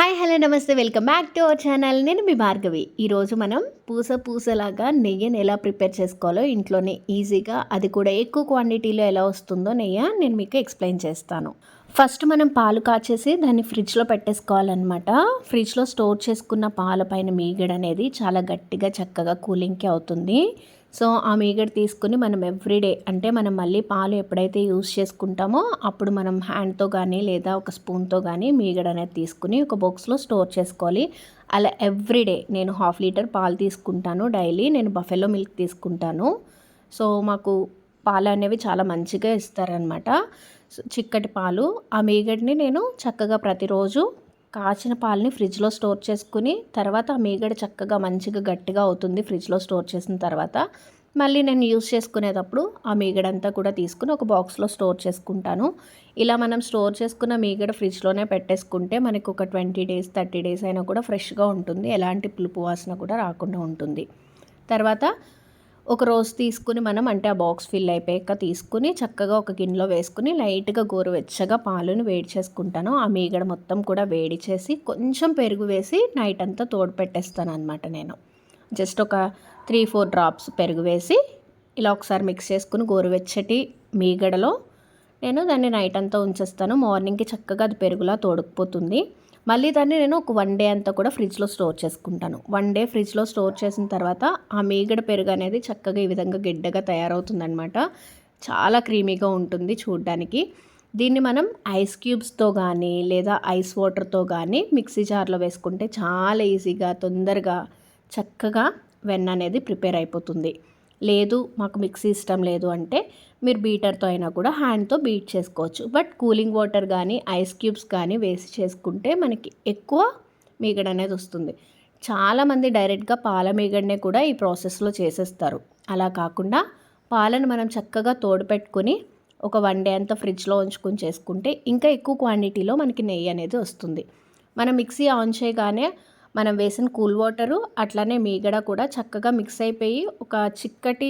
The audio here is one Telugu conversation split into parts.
హాయ్ హలో నమస్తే. Welcome back to our channel. నేను మీ భార్గవి. ఈరోజు మనం పూస పూసలాగా నెయ్యిని ఎలా ప్రిపేర్ చేసుకోవాలో ఇంట్లోనే ఈజీగా అది కూడా ఎక్కువ క్వాంటిటీలో ఎలా వస్తుందో నెయ్యి నేను మీకు ఎక్స్ప్లెయిన్ చేస్తాను. ఫస్ట్ మనం పాలు కాచేసి దాన్ని ఫ్రిడ్జ్లో పెట్టేసుకోవాలన్నమాట. ఫ్రిడ్జ్లో స్టోర్ చేసుకున్న పాల పైన మీగడ అనేది చాలా గట్టిగా చక్కగా కూలింగ్కి అవుతుంది. సో ఆ మీగడ తీసుకుని మనం ఎవ్రీడే అంటే మనం మళ్ళీ పాలు ఎప్పుడైతే యూస్ చేసుకుంటామో అప్పుడు మనం హ్యాండ్తో కానీ లేదా ఒక స్పూన్తో కానీ మీగడ అనేది తీసుకుని ఒక బాక్స్లో స్టోర్ చేసుకోవాలి. అలా ఎవ్రీడే నేను హాఫ్ లీటర్ పాలు తీసుకుంటాను డైలీ నేను బఫెలో మిల్క్ తీసుకుంటాను. సో మాకు పాలు అనేవి చాలా మంచిగా ఇస్తారనమాట చిక్కటి పాలు ఆ మీగడిని నేను చక్కగా ప్రతిరోజు కాచిన పాలని ఫ్రిడ్జ్లో స్టోర్ చేసుకుని తర్వాత ఆ మీగడ చక్కగా మంచిగా గట్టిగా అవుతుంది ఫ్రిడ్జ్లో స్టోర్ చేసిన తర్వాత. మళ్ళీ నేను యూస్ చేసుకునేటప్పుడు ఆ మీగడంతా కూడా తీసుకుని ఒక బాక్స్లో స్టోర్ చేసుకుంటాను. ఇలా మనం స్టోర్ చేసుకున్న మీగడ ఫ్రిడ్జ్లోనే పెట్టేసుకుంటే మనకు ఒక ట్వంటీ డేస్ థర్టీ డేస్ అయినా కూడా ఫ్రెష్గా ఉంటుంది. ఎలాంటి పులుపు వాసన కూడా రాకుండా ఉంటుంది. తర్వాత ఒక రోజు తీసుకుని మనం అంటే ఆ బాక్స్ ఫిల్ అయిపోయాక తీసుకుని చక్కగా ఒక గిన్నెలో వేసుకుని లైట్గా గోరువెచ్చగా పాలను వేడి చేసుకుంటాను. ఆ మీగడ మొత్తం కూడా వేడి చేసి కొంచెం పెరుగు వేసి నైట్ అంతా తోడు పెట్టేస్తాను అనమాట నేను. జస్ట్ ఒక త్రీ ఫోర్ డ్రాప్స్ పెరుగు వేసి ఇలా ఒకసారి మిక్స్ చేసుకుని గోరువెచ్చటి మీగడలో నేను దాన్ని నైట్ అంతా ఉంచేస్తాను. మార్నింగ్కి చక్కగా అది పెరుగులా తోడుకుపోతుంది. మళ్ళీ దాన్ని నేను ఒక వన్ డే అంతా కూడా ఫ్రిడ్జ్లో స్టోర్ చేసుకుంటాను. వన్ డే ఫ్రిడ్జ్లో స్టోర్ చేసిన తర్వాత ఆ మీగడ పెరుగు అనేది చక్కగా ఈ విధంగా గిడ్డగా తయారవుతుందనమాట చాలా క్రీమీగా ఉంటుంది చూడ్డానికి. దీన్ని మనం ఐస్ క్యూబ్స్తో కానీ లేదా ఐస్ వాటర్తో కానీ మిక్సీ జార్లో వేసుకుంటే చాలా ఈజీగా తొందరగా చక్కగా వెన్న అనేది ప్రిపేర్ అయిపోతుంది. లేదు మాకు మిక్సీ ఇష్టం లేదు అంటే మీరు బీటర్తో అయినా కూడా హ్యాండ్తో బీట్ చేసుకోవచ్చు. బట్ కూలింగ్ వాటర్ కానీ ఐస్ క్యూబ్స్ కానీ వేసి చేసుకుంటే మనకి ఎక్కువ మీగడ అనేది వస్తుంది. చాలామంది డైరెక్ట్గా పాల మీగడనే కూడా ఈ ప్రాసెస్లో చేసేస్తారు. అలా కాకుండా పాలను మనం చక్కగా తోడుపెట్టుకుని ఒక వన్ డే అంతా ఫ్రిడ్జ్లో ఉంచుకొని చేసుకుంటే ఇంకా ఎక్కువ క్వాంటిటీలో మనకి నెయ్యి అనేది వస్తుంది. మనం మిక్సీ ఆన్ చేయగానే మనం వేసిన కూల్ వాటరు అట్లానే మీగడ కూడా చక్కగా మిక్స్ అయిపోయి ఒక చిక్కటి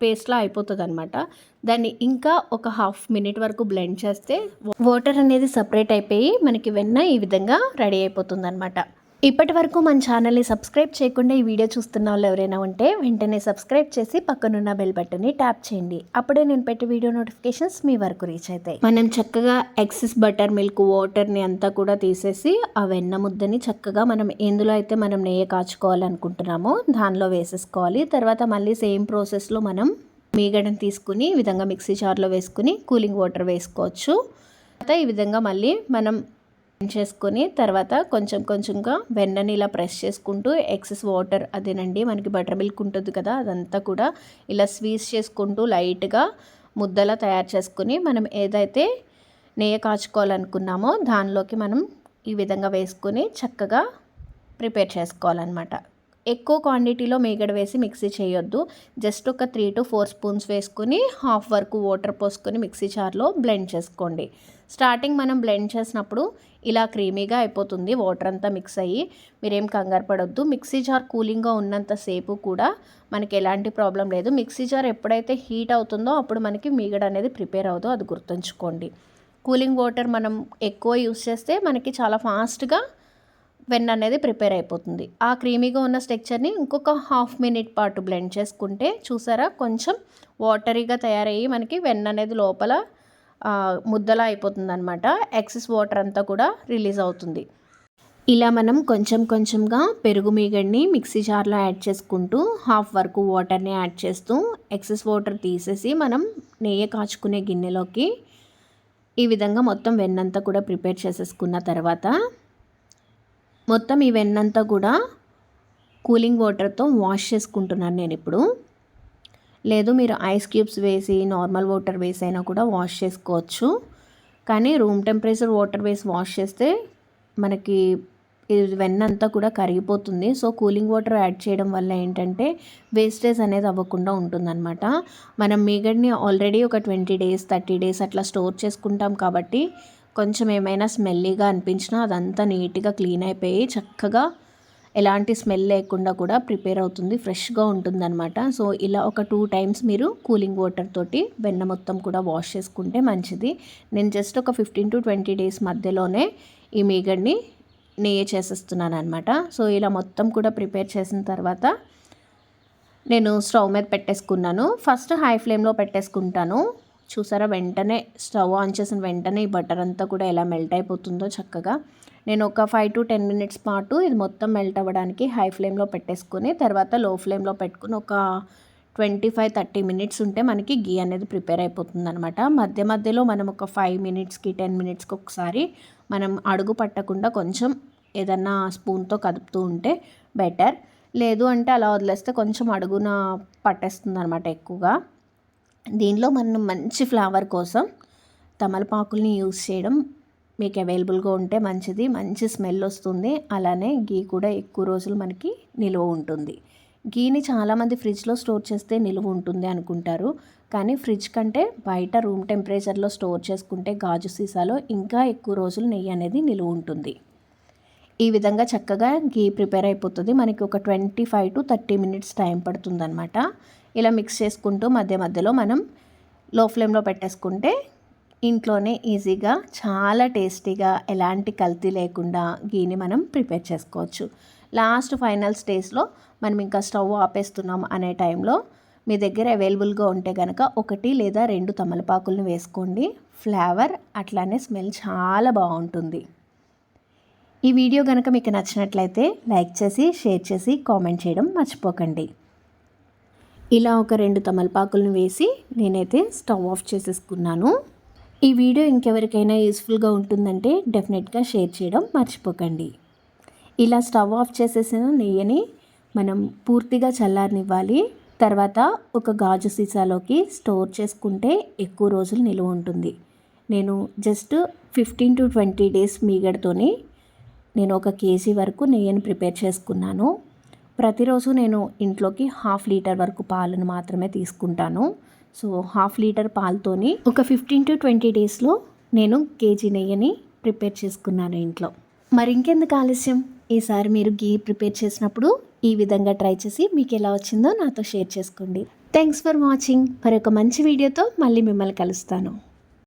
పేస్ట్లా అయిపోతుంది అనమాట దాన్ని ఇంకా ఒక హాఫ్ మినిట్ వరకు బ్లెండ్ చేస్తే వాటర్ అనేది సపరేట్ అయిపోయి మనకి వెన్న ఈ విధంగా రెడీ అయిపోతుంది అనమాట ఇప్పటి వరకు మన ఛానల్ని సబ్స్క్రైబ్ చేయకుండా ఈ వీడియో చూస్తున్న వాళ్ళు ఎవరైనా ఉంటే వెంటనే సబ్స్క్రైబ్ చేసి పక్కనున్న బెల్ బటన్ని ట్యాప్ చేయండి. అప్పుడే నేను పెట్టే వీడియో నోటిఫికేషన్స్ మీ వరకు రీచ్ అవుతాయి. మనం చక్కగా ఎక్సెస్ బటర్ మిల్క్ వాటర్ని అంతా కూడా తీసేసి ఆ వెన్న ముద్దని చక్కగా మనం ఎందులో అయితే మనం నెయ్యి కాచుకోవాలనుకుంటున్నామో దానిలో వేసేసుకోవాలి. తర్వాత మళ్ళీ సేమ్ ప్రాసెస్లో మనం మీగడని తీసుకుని ఈ విధంగా మిక్సీ జార్లో వేసుకుని కూలింగ్ వాటర్ వేసుకోవచ్చు. తర్వాత ఈ విధంగా మళ్ళీ మనం చేసుకొని తర్వాత కొంచెం కొంచెంగా వెన్నని ఇలా ప్రెస్ చేసుకుంటూ ఎక్సెస్ వాటర్ అదేనండి మనకి బటర్ మిల్క్ ఉంటుంది కదా అదంతా కూడా ఇలా స్వీజ్ చేసుకుంటూ లైట్గా ముద్దలా తయారు చేసుకుని మనం ఏదైతే నెయ్యి కాచుకోవాలనుకున్నామో దానిలోకి మనం ఈ విధంగా వేసుకొని చక్కగా ప్రిపేర్ చేసుకోవాలన్నమాట. ఎక్కువ క్వాంటిటీలో మేగడ వేసి మిక్సీ చేయొద్దు. జస్ట్ ఒక త్రీ టు ఫోర్ స్పూన్స్ వేసుకొని హాఫ్ వరకు వాటర్ పోసుకొని మిక్సీ చార్లో బ్లెండ్ చేసుకోండి. స్టార్టింగ్ మనం బ్లెండ్ చేసినప్పుడు ఇలా క్రీమీగా అయిపోతుంది వాటర్ అంతా మిక్స్ అయ్యి. మీరేం కంగారు పడొద్దు. మిక్సీ జార్ కూలింగ్గా ఉన్నంతసేపు కూడా మనకి ఎలాంటి ప్రాబ్లం లేదు. మిక్సీ జార్ ఎప్పుడైతే హీట్ అవుతుందో అప్పుడు మనకి మీగడ అనేది ప్రిపేర్ అవుతుందో అది గుర్తుంచుకోండి. కూలింగ్ వాటర్ మనం ఎక్కువ యూస్ చేస్తే మనకి చాలా ఫాస్ట్గా వెన్న అనేది ప్రిపేర్ అయిపోతుంది. ఆ క్రీమీగా ఉన్న స్ట్రక్చర్ని ఇంకొక హాఫ్ మినిట్ పాటు బ్లెండ్ చేసుకుంటే చూసారా? కొంచెం వాటరీగా తయారయ్యి మనకి వెన్న అనేది లోపల ముద్దలా అయిపోతుంది అనమాట ఎక్సెస్ వాటర్ అంతా కూడా రిలీజ్ అవుతుంది. ఇలా మనం కొంచెం కొంచెంగా పెరుగు మీగడిని మిక్సీ జార్లో యాడ్ చేసుకుంటూ హాఫ్ వరకు వాటర్ని యాడ్ చేస్తూ ఎక్సెస్ వాటర్ తీసేసి మనం నెయ్యి కాచుకునే గిన్నెలోకి ఈ విధంగా మొత్తం వెన్నంతా కూడా ప్రిపేర్ చేసేసుకున్న తర్వాత మొత్తం ఈ వెన్నంతా కూడా కూలింగ్ వాటర్తో వాష్ చేసుకుంటున్నాను నేను ఇప్పుడు. లేదు మీరు ఐస్ క్యూబ్స్ వేసి నార్మల్ వాటర్ వేసి అయినా కూడా వాష్ చేసుకోవచ్చు. కానీ రూమ్ టెంపరేచర్ వాటర్ వేసి వాష్ చేస్తే మనకి ఇది వెన్నంతా కూడా కరిగిపోతుంది. సో కూలింగ్ వాటర్ యాడ్ చేయడం వల్ల ఏంటంటే వేస్టేజ్ అనేది అవ్వకుండా ఉంటుందన్నమాట. మనం మీగడ్ని ఆల్రెడీ ఒక ట్వంటీ డేస్ థర్టీ డేస్ అట్లా స్టోర్ చేసుకుంటాం కాబట్టి కొంచెం ఏమైనా స్మెల్లీగా అనిపించినా అదంతా నీట్గా క్లీన్ అయిపోయి చక్కగా ఎలాంటి స్మెల్ లేకుండా కూడా ప్రిపేర్ అవుతుంది ఫ్రెష్గా ఉంటుందన్నమాట. సో ఇలా ఒక టూ టైమ్స్ మీరు కూలింగ్ వాటర్ తోటి వెన్న మొత్తం కూడా వాష్ చేసుకుంటే మంచిది. నేను జస్ట్ ఒక ఫిఫ్టీన్ టు ట్వంటీ డేస్ మధ్యలోనే ఈ మీగడ్ని నెయ్యి చేసేస్తున్నాను అనమాట సో ఇలా మొత్తం కూడా ప్రిపేర్ చేసిన తర్వాత నేను స్టవ్ మీద పెట్టేసుకున్నాను. ఫస్ట్ హై ఫ్లేమ్లో పెట్టేసుకుంటాను. చూసారా? వెంటనే స్టవ్ ఆన్ చేసిన వెంటనే ఈ బటర్ అంతా కూడా ఎలా మెల్ట్ అయిపోతుందో చక్కగా. నేను ఒక ఫైవ్ టు టెన్ మినిట్స్ పాటు ఇది మొత్తం మెల్ట్ అవ్వడానికి హై ఫ్లేమ్లో పెట్టేసుకుని తర్వాత లో ఫ్లేమ్లో పెట్టుకుని ఒక ట్వంటీ ఫైవ్ థర్టీ మినిట్స్ ఉంటే మనకి గీ అనేది ప్రిపేర్ అయిపోతుంది అనమాట మధ్య మధ్యలో మనం ఒక ఫైవ్ మినిట్స్కి టెన్ మినిట్స్కి ఒకసారి మనం అడుగు పట్టకుండా కొంచెం ఏదన్నా స్పూన్తో కదుపుతూ ఉంటే బెటర్. లేదు అంటే అలా వదిలేస్తే కొంచెం అడుగున పట్టేస్తుంది అనమాట ఎక్కువగా. దీనిలో మనం మంచి ఫ్లేవర్ కోసం తమలపాకుల్ని యూస్ చేయడం మీకు అవైలబుల్గా ఉంటే మంచిది. మంచి స్మెల్ వస్తుంది. అలానే గీ కూడా ఎక్కువ రోజులు మనకి నిలువ ఉంటుంది. గీని చాలామంది ఫ్రిడ్జ్లో స్టోర్ చేస్తే నిలువ ఉంటుంది అనుకుంటారు. కానీ ఫ్రిడ్జ్ కంటే బయట రూమ్ టెంపరేచర్లో స్టోర్ చేసుకుంటే గాజు సీసాలో ఇంకా ఎక్కువ రోజులు నెయ్యి అనేది నిలువ ఉంటుంది. ఈ విధంగా చక్కగా గీ ప్రిపేర్ అయిపోతుంది. మనకి ఒక twenty five to thirty minutes time పడుతుందనమాట ఇలా మిక్స్ చేసుకుంటూ మధ్య మధ్యలో మనం లో ఫ్లేమ్లో పెట్టేసుకుంటే ఇంట్లోనే ఈజీగా చాలా టేస్టీగా ఎలాంటి కల్తీ లేకుండా గీని మనం ప్రిపేర్ చేసుకోవచ్చు. లాస్ట్ ఫైనల్ స్టేజ్లో మనం ఇంకా స్టవ్ ఆపేస్తున్నాం అనే టైంలో మీ దగ్గర అవైలబుల్గా ఉంటే కనుక ఒకటి లేదా రెండు తమలపాకులను వేసుకోండి. ఫ్లేవర్ అట్లానే స్మెల్ చాలా బాగుంటుంది. ఈ వీడియో కనుక మీకు నచ్చినట్లయితే లైక్ చేసి షేర్ చేసి కామెంట్ చేయడం మర్చిపోకండి. ఇలా ఒక రెండు తమలపాకులను వేసి నేనైతే స్టవ్ ఆఫ్ చేసేసుకున్నాను. ఈ వీడియో ఇంకెవరికైనా యూస్ఫుల్గా ఉంటుందంటే డెఫినెట్గా షేర్ చేయడం మర్చిపోకండి. ఇలా స్టవ్ ఆఫ్ చేసేసిన నెయ్యిని మనం పూర్తిగా చల్లారనివ్వాలి. తర్వాత ఒక గాజు సీసాలోకి స్టోర్ చేసుకుంటే ఎక్కువ రోజులు నిలువ ఉంటుంది. నేను just fifteen to twenty days మీగడతోని నేను ఒక కేజీ వరకు నెయ్యిని ప్రిపేర్ చేసుకున్నాను. ప్రతిరోజు నేను ఇంట్లోకి హాఫ్ లీటర్ వరకు పాలను మాత్రమే తీసుకుంటాను. సో హాఫ్ లీటర్ పాలతోని ఒక ఫిఫ్టీన్ టు ట్వంటీ డేస్లో నేను కేజీ నెయ్యిని ప్రిపేర్ చేసుకున్నాను ఇంట్లో. మరి ఇంకెందుకు ఆలస్యం? ఈసారి మీరు గీ ప్రిపేర్ చేసినప్పుడు ఈ విధంగా ట్రై చేసి మీకు ఎలా వచ్చిందో నాతో షేర్ చేసుకోండి. థ్యాంక్స్ ఫర్ వాచింగ్ మరొక మంచి వీడియోతో మళ్ళీ మిమ్మల్ని కలుస్తాను.